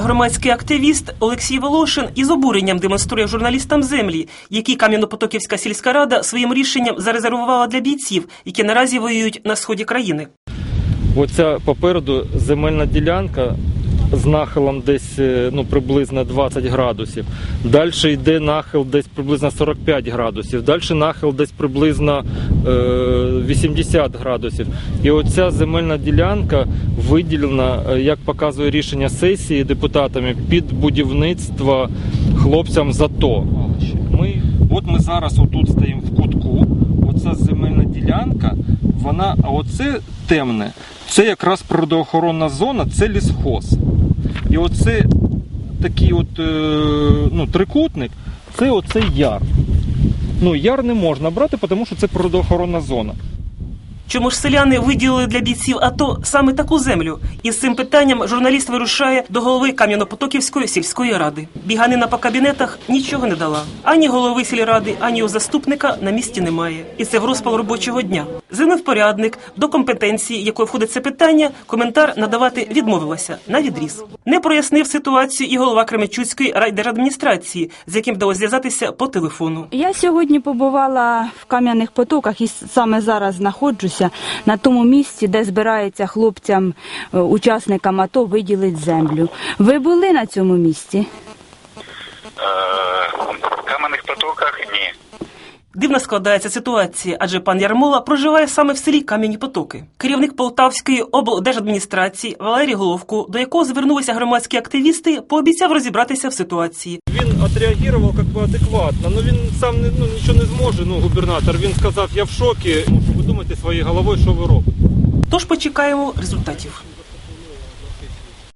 Громадський активіст Олексій Волошин із обуренням демонструє журналістам землі, які Кам'янопотоківська сільська рада своїм рішенням зарезервувала для бійців, які наразі воюють на сході країни. Оця попереду земельна ділянка з нахилом десь е, ну, приблизно 20 градусів. Далі йде нахил десь приблизно 45 градусів. Далі нахил десь приблизно 80 градусів. І оця земельна ділянка виділена, е, як показує рішення сесії депутатами, під будівництво хлопцям з АТО. Ми, от ми зараз отут стоїмо в кутку. Оця земельна ділянка, вона, а оце темне, це якраз природоохоронна зона, це лісхоз. І оце такий от, е, ну, трикутник, це оце яр. Ну, яр не можна брати, тому що це природоохоронна зона. Чому ж селяни виділили для бійців АТО саме таку землю? Із цим питанням журналіст вирушає до голови Кам'янопотоківської сільської ради. Біганина по кабінетах нічого не дала. Ані голови сільради, ані у заступника на місці немає. І це в розпал робочого дня. Зимив порядник до компетенції, якої входить це питання, коментар надавати відмовилася на відріз. Не прояснив ситуацію і голова Кременчуцької райдержадміністрації, з яким вдалося зв'язатися по телефону. Я сьогодні побувала в кам'яних потоках і саме зараз знаходжуся на тому місці, де збирається хлопцям, е, учасникам АТО виділити землю. Ви були на цьому місці? Е, В кам'яних потоках ні. Дивно складається ситуація, адже пан Ярмола проживає саме в селі Кам'яні Потоки. Керівник Полтавської облдержадміністрації Валерій Головко, до якого звернулися громадські активісти, пообіцяв розібратися в ситуації. Він відреагував як би адекватно, але він сам не, ну, нічого не зможе. Ну, губернатор він сказав, я в шокі. Ну, Ви думайте своєю головою, що ви робите. Тож почекаємо результатів.